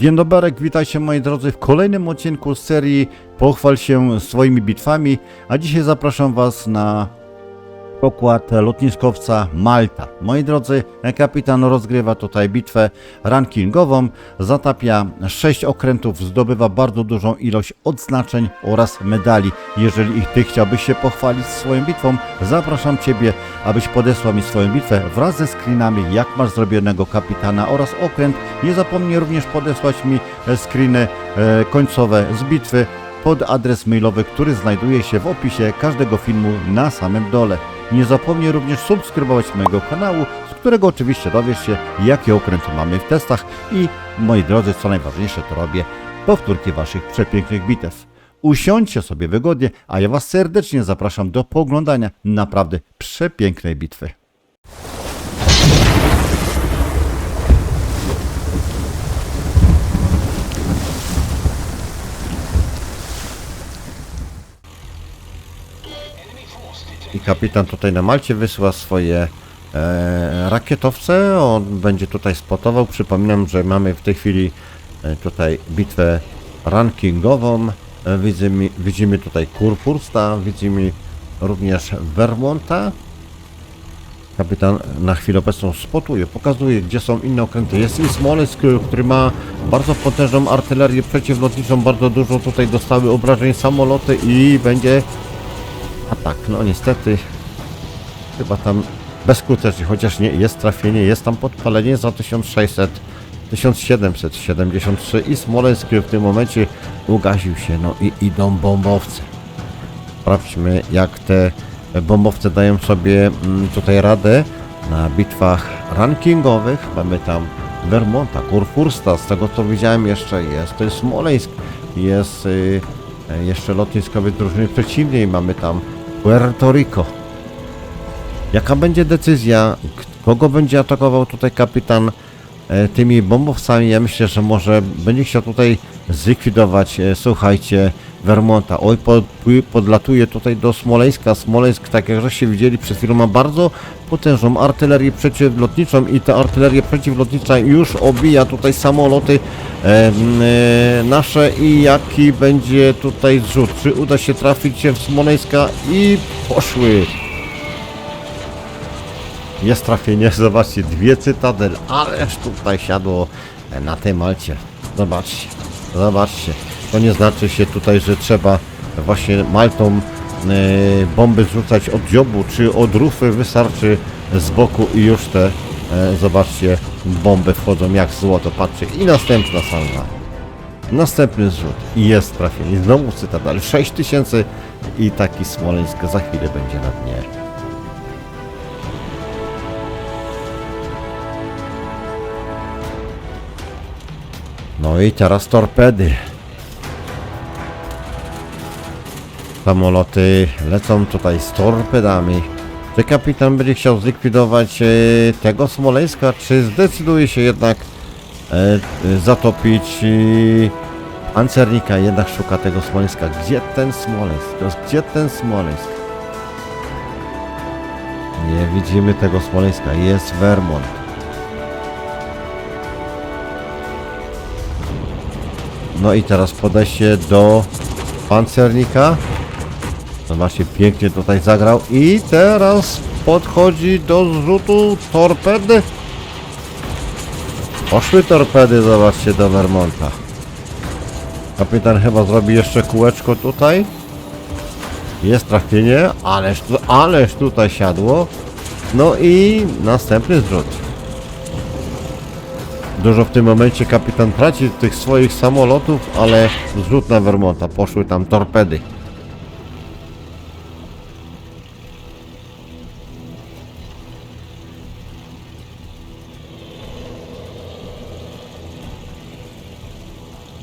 Dzień dobry, witajcie moi drodzy w kolejnym odcinku serii Pochwal się swoimi bitwami, a dzisiaj zapraszam was na pokład lotniskowca Malta. Moi drodzy, kapitan rozgrywa tutaj bitwę rankingową, zatapia 6 okrętów, zdobywa bardzo dużą ilość odznaczeń oraz medali. Jeżeli ich ty chciałbyś się pochwalić swoją bitwą, zapraszam ciebie, abyś podesłał mi swoją bitwę wraz ze screenami, jak masz zrobionego kapitana oraz okręt. Nie zapomnij również podesłać mi e, screeny e, końcowe z bitwy pod adres mailowy, który znajduje się w opisie każdego filmu na samym dole. Nie zapomnij również subskrybować mojego kanału, z którego oczywiście dowiesz się, jakie okręty mamy w testach i, moi drodzy, co najważniejsze, to robię powtórki waszych przepięknych bitew. Usiądźcie sobie wygodnie, a ja was serdecznie zapraszam do poglądania naprawdę przepięknej bitwy. Kapitan tutaj na Malcie wysyła swoje e, rakietowce. On będzie tutaj spotował. Przypominam, że mamy w tej chwili e, tutaj bitwę rankingową. E, widzimy, widzimy tutaj Kurfursta, widzimy również Vermonta. Kapitan na chwilę obecną spotuje, pokazuje gdzie są inne okręty. Jest i Smolesk, który ma bardzo potężną artylerię przeciwlotniczą, bardzo dużo tutaj dostały obrażeń samoloty i będzie atak. No niestety chyba tam bezskutecznie, chociaż nie jest trafienie, jest tam podpalenie za 1600 1773 i Smoleńsk w tym momencie ugasił się, no i idą bombowce. Sprawdźmy jak te bombowce dają sobie mm, tutaj radę na bitwach rankingowych. Mamy tam Vermonta, Kurfursta, z tego co widziałem jeszcze jest, to jest Smoleńsk, jest y, jeszcze lotniskowy drużyny przeciwnej, mamy tam Puerto Rico. Jaka będzie decyzja? Kogo będzie atakował tutaj kapitan tymi bombowcami? Ja myślę, że może będzie chciał tutaj zlikwidować, e, słuchajcie, Vermonta. Oj, pod, podlatuje tutaj do Smoleńska. Smoleńsk, tak jak żeście widzieli przed chwilą, ma bardzo potężną artylerię przeciwlotniczą i ta artyleria przeciwlotnicza już obija tutaj samoloty e, e, nasze i jaki będzie tutaj zrzut? Czy uda się trafić się w Smoleńska i poszły. Jest trafienie, zobaczcie, dwie cytadel, ależ tutaj siadło na tej Malcie. Zobaczcie, zobaczcie. To nie znaczy się tutaj, że trzeba właśnie Maltą e, bomby zrzucać od dziobu czy od rufy, wystarczy z boku i już te, e, zobaczcie, bomby wchodzą jak złoto. Patrzcie, i następna salwa. Następny zrzut i jest trafienie. Znowu cytadel, 6000 i taki Smoleńsk za chwilę będzie na dnie. No i teraz torpedy. Samoloty lecą tutaj z torpedami. Czy kapitan będzie chciał zlikwidować e, tego Smoleńska, czy zdecyduje się jednak e, zatopić e, pancernika? Jednak szuka tego Smoleńska. Gdzie ten Smoleńsk? Gdzie ten Smoleńsk? Nie widzimy tego Smoleńska. Jest Vermont. No i teraz podejście do pancernika. Zobaczcie, pięknie tutaj zagrał. I teraz podchodzi do zrzutu torpedy. Poszły torpedy, zobaczcie, do Vermonta. Kapitan chyba zrobi jeszcze kółeczko tutaj. Jest trafienie, ależ, ależ tutaj siadło. No i następny zrzut. Dużo w tym momencie kapitan traci tych swoich samolotów, ale zrzut na Vermonta. Poszły tam torpedy.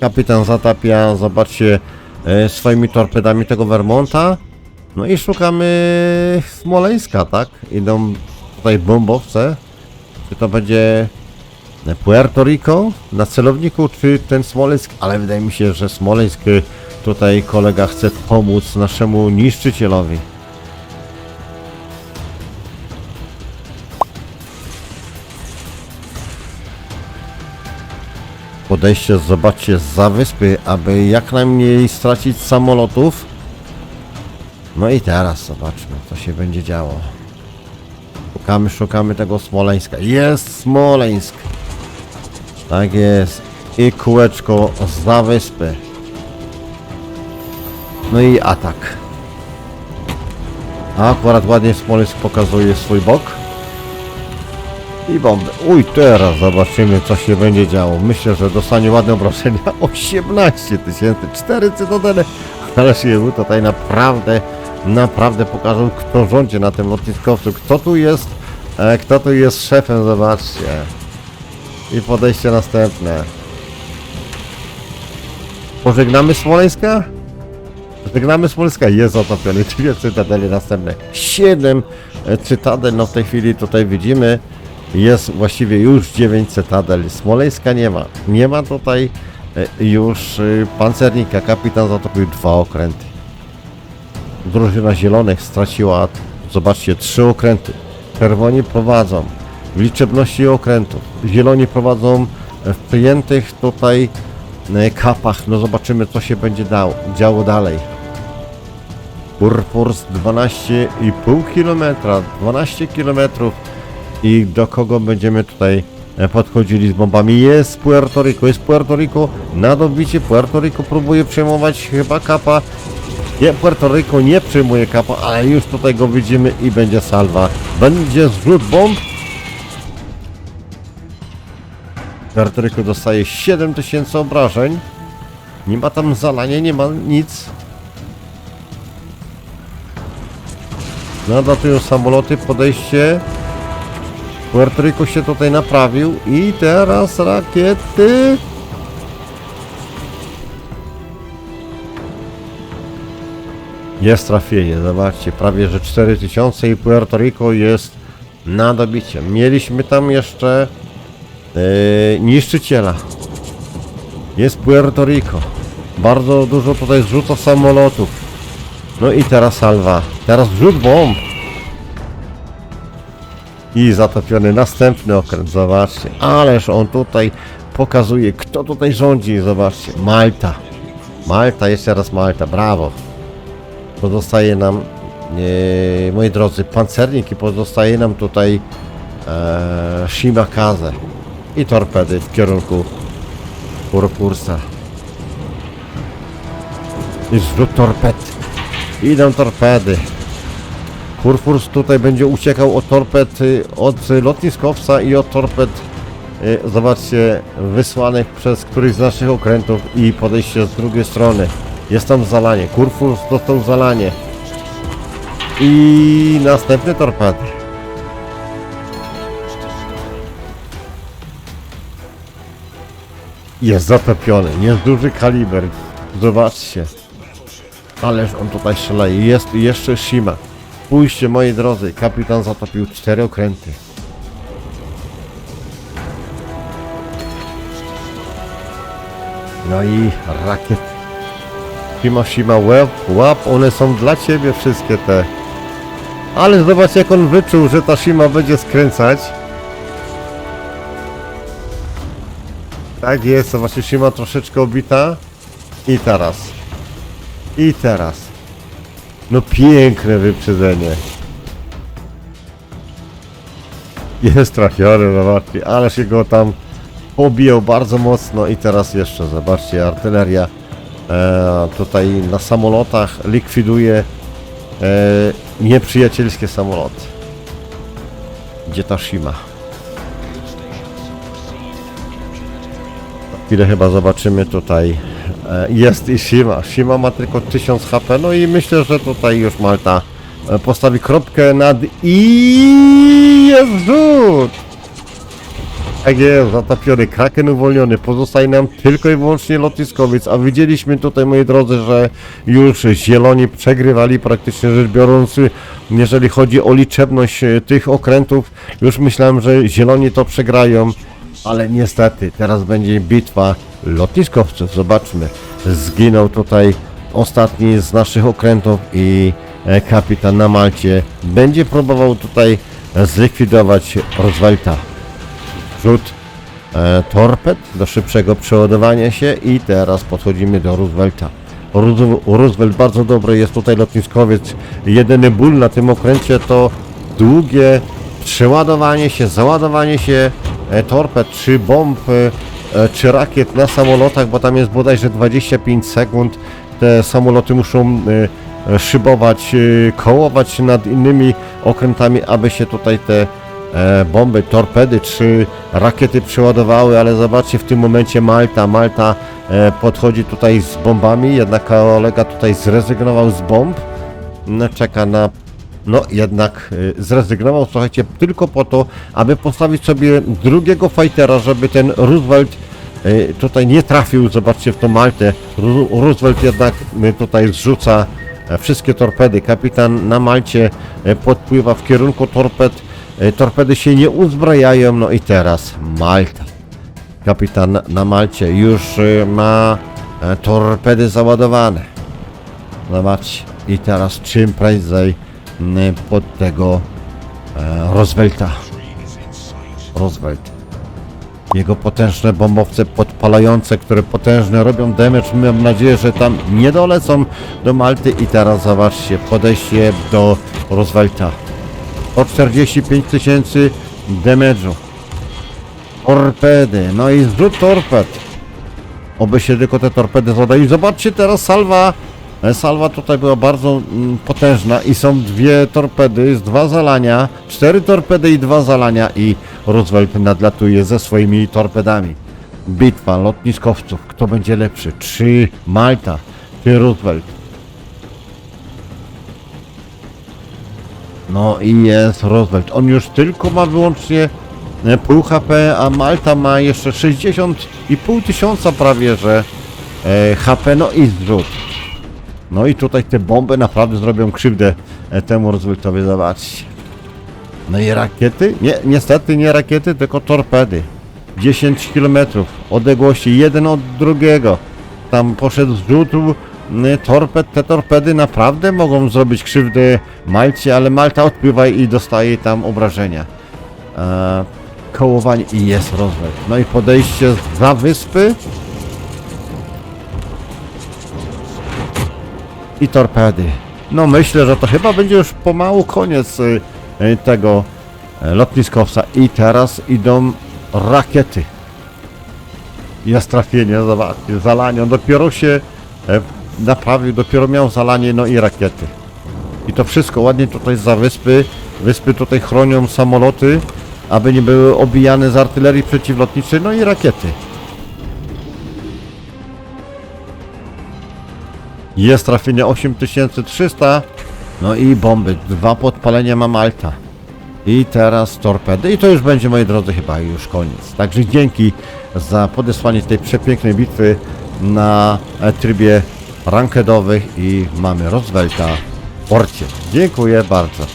Kapitan zatapia, zobaczcie, e, swoimi torpedami tego Vermonta. No i szukamy Smoleńska, tak? Idą tutaj bombowce. Czy to będzie Puerto Rico na celowniku, czy ten Smoleńsk, ale wydaje mi się, że Smoleńsk y, tutaj kolega chce pomóc naszemu niszczycielowi. podejście, zobaczcie, za wyspy, aby jak najmniej stracić samolotów. No i teraz zobaczmy, co się będzie działo. Szukamy, szukamy tego Smoleńska. Jest Smoleńsk! Tak jest. I kółeczko za wyspy. No i atak. A akurat ładnie Smoleńsk pokazuje swój bok. I bomby. Uj, teraz zobaczymy, co się będzie działo. Myślę, że dostanie ładne obrażenia. 18 tysięcy, 4 cytadele. Ale się tutaj naprawdę, naprawdę pokażą, kto rządzi na tym lotniskowcu. Kto tu jest, e, kto tu jest szefem, zobaczcie. I podejście następne. Pożegnamy Smoleńska? Żegnamy Smoleńska, jest zatopiony, dwie cytadele następne. Siedem e, cytadel, no w tej chwili tutaj widzimy, jest właściwie już 9 cytadel. Smoleńska nie ma. Nie ma tutaj e, już e, pancernika. Kapitan zatopił dwa okręty. Drużyna zielonych straciła, zobaczcie, trzy okręty. Czerwoni prowadzą w liczebności okrętów. Zieloni prowadzą w przyjętych tutaj e, kapach. No zobaczymy, co się będzie dało, działo dalej. Purpurs 12,5 km, 12 km i do kogo będziemy tutaj e, podchodzili z bombami. Jest Puerto Rico, jest Puerto Rico, na dobicie Puerto Rico próbuje przejmować chyba kapa. Nie, Puerto Rico nie przyjmuje kapa, ale już tutaj go widzimy i będzie salwa. Będzie zrzut bomb. Rico dostaje 7000 obrażeń. Nie ma tam zalania, nie ma nic. Nadatują samoloty, podejście. Puerto się tutaj naprawił i teraz rakiety. Jest trafienie, zobaczcie, prawie że 4000 i Puerto Rico jest na dobicie. Mieliśmy tam jeszcze yy, niszczyciela. Jest Puerto Rico. Bardzo dużo tutaj zrzuca samolotów. No i teraz salwa. Teraz rzut bomb. I zatopiony następny okręt, zobaczcie. Ależ on tutaj pokazuje, kto tutaj rządzi, zobaczcie. Malta. Malta, jeszcze raz Malta, brawo. Pozostaje nam, e, moi drodzy, pancernik i pozostaje nam tutaj e, Shimakaze i torpedy w kierunku Purpursa. I zrzut torped. Idą torpedy. Kurfurs tutaj będzie uciekał od torped, y, od lotniskowca i od torped, y, zobaczcie, wysłanych przez któryś z naszych okrętów i podejście z drugiej strony. Jest tam zalanie. Kurfurs dostał zalanie. I następny torpedy. Jest zatopiony. Jest duży kaliber. Zobaczcie. Ależ on tutaj szaleje. Jest jeszcze Shima. Spójrzcie, moi drodzy, kapitan zatopił cztery okręty. No i rakiet. Shima, Shima, łap, łap, one są dla ciebie wszystkie te. Ale zobacz jak on wyczuł, że ta Shima będzie skręcać. Tak jest, zobaczcie, Shima troszeczkę obita. I teraz. I teraz. No piękne wyprzedzenie. Jest trafiony, zobaczcie, ale się go tam pobijał bardzo mocno i teraz jeszcze, zobaczcie, artyleria e, tutaj na samolotach likwiduje e, nieprzyjacielskie samoloty. Gdzie ta Shima? Chwilę chyba zobaczymy tutaj. E, Jest i Shima. Shima ma tylko 1000 HP, no i myślę, że tutaj już Malta e, postawi kropkę nad i jest rzut! Tak jest, zatopiony, kraken uwolniony, pozostaje nam tylko i wyłącznie lotniskowiec, a widzieliśmy tutaj, moi drodzy, że już zieloni przegrywali praktycznie rzecz biorąc, jeżeli chodzi o liczebność e, tych okrętów, już myślałem, że zieloni to przegrają, ale niestety, teraz będzie bitwa lotniskowców. Zobaczmy. Zginął tutaj ostatni z naszych okrętów i e, kapitan na Malcie będzie próbował tutaj zlikwidować Roosevelta. Rzut. e, torped do szybszego przeładowania się i teraz podchodzimy do Roosevelta. Roosevelt, bardzo dobry jest tutaj lotniskowiec. Jedyny ból na tym okręcie to długie przeładowanie się, załadowanie się torped czy bomb e, e, czy rakiet na samolotach, bo tam jest bodajże 25 sekund. Te samoloty muszą e, e, szybować, e, kołować nad innymi okrętami, aby się tutaj te e, bomby, torpedy czy rakiety przeładowały, ale zobaczcie w tym momencie Malta. Malta e, podchodzi tutaj z bombami, jednak kolega tutaj zrezygnował z bomb. No, czeka na. No jednak e, zrezygnował, słuchajcie, tylko po to, aby postawić sobie drugiego fightera, żeby ten Roosevelt e, tutaj nie trafił, zobaczcie w tą Maltę. Roosevelt jednak e, tutaj zrzuca e, wszystkie torpedy. Kapitan na Malcie e, podpływa w kierunku torped. E, Torpedy się nie uzbrajają, no i teraz Malta. Kapitan na Malcie już ma torpedy załadowane. Zobaczcie. I teraz czym prędzej pod tego e, Roosevelta. Roosevelt. Jego potężne bombowce podpalające, które potężne robią damage. Mam nadzieję, że tam nie dolecą do Malty. I teraz zobaczcie, podejście do Roosevelta. O 45 tysięcy damage'u. Torpedy, no i zrzut torped. Oby się tylko te torpedy zadają. Zobaczcie teraz salwa. Salwa tutaj była bardzo mm, potężna i są dwie torpedy, jest dwa zalania, cztery torpedy i dwa zalania i Roosevelt nadlatuje ze swoimi torpedami. Bitwa lotniskowców, kto będzie lepszy? Czy Malta, czy Roosevelt? No i jest Roosevelt. On już tylko ma wyłącznie e, pół HP, a Malta ma jeszcze 60,5 tysiąca prawie, że e, HP, no i zrzut. No i tutaj te bomby naprawdę zrobią krzywdę e, temu Rooseveltowi, zobaczcie. No i rakiety? Nie, niestety nie rakiety, tylko torpedy. 10 km odległości, jeden od drugiego. Tam poszedł z rzutu y, torped. Te torpedy naprawdę mogą zrobić krzywdę Malcie, ale Malta odpływa i dostaje tam obrażenia. E, kołowanie i jest Roosevelt. No i podejście za wyspy. I torpedy. No myślę, że to chyba będzie już pomału koniec y, y, tego y, lotniskowca. I teraz idą rakiety. Jest trafienie, zobaczcie, zalanie. On dopiero się e, naprawił, dopiero miał zalanie, no i rakiety. I to wszystko ładnie tutaj za wyspy. Wyspy tutaj chronią samoloty, aby nie były obijane z artylerii przeciwlotniczej, no i rakiety. Jest trafienie 8300. No i bomby. Dwa podpalenia ma Malta. I teraz torpedy. I to już będzie, moi drodzy, chyba już koniec. Także dzięki za podesłanie tej przepięknej bitwy na trybie rankedowych i mamy Roosevelta w porcie. Dziękuję bardzo.